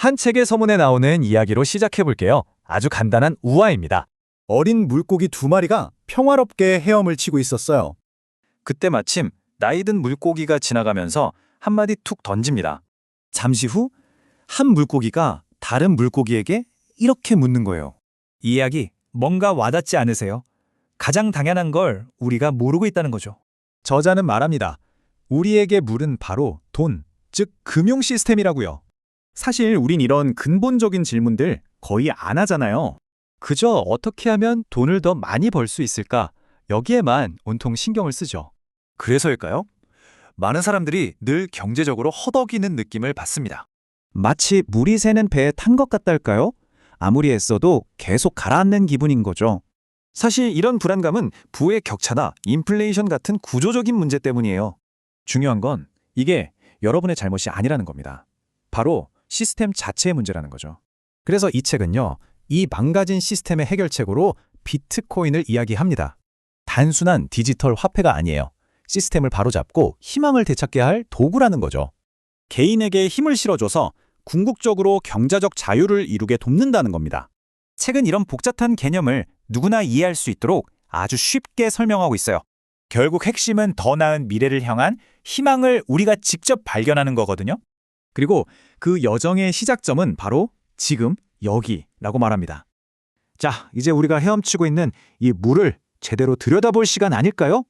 한 책의 서문에 나오는 이야기로 시작해 볼게요. 아주 간단한 우화입니다. 어린 물고기 두 마리가 평화롭게 헤엄을 치고 있었어요. 그때 마침 나이든 물고기가 지나가면서 한 마디 툭 던집니다. 잠시 후 한 물고기가 다른 물고기에게 이렇게 묻는 거예요. 이 이야기 뭔가 와닿지 않으세요? 가장 당연한 걸 우리가 모르고 있다는 거죠. 저자는 말합니다. 우리에게 물은 바로 돈, 즉 금융 시스템이라고요. 사실 우린 이런 근본적인 질문들 거의 안 하잖아요. 그저 어떻게 하면 돈을 더 많이 벌 수 있을까? 여기에만 온통 신경을 쓰죠. 그래서일까요? 많은 사람들이 늘 경제적으로 허덕이는 느낌을 받습니다. 마치 물이 새는 배에 탄 것 같달까요? 아무리 애써도 계속 가라앉는 기분인 거죠. 사실 이런 불안감은 부의 격차나 인플레이션 같은 구조적인 문제 때문이에요. 중요한 건 이게 여러분의 잘못이 아니라는 겁니다. 바로 시스템 자체의 문제라는 거죠. 그래서 이 책은요, 이 망가진 시스템의 해결책으로 비트코인을 이야기합니다. 단순한 디지털 화폐가 아니에요. 시스템을 바로잡고 희망을 되찾게 할 도구라는 거죠. 개인에게 힘을 실어줘서 궁극적으로 경제적 자유를 이루게 돕는다는 겁니다. 책은 이런 복잡한 개념을 누구나 이해할 수 있도록 아주 쉽게 설명하고 있어요. 결국 핵심은 더 나은 미래를 향한 희망을 우리가 직접 발견하는 거거든요. 그리고 그 여정의 시작점은 바로 지금 여기라고 말합니다. 자, 이제 우리가 헤엄치고 있는 이 물을 제대로 들여다볼 시간 아닐까요?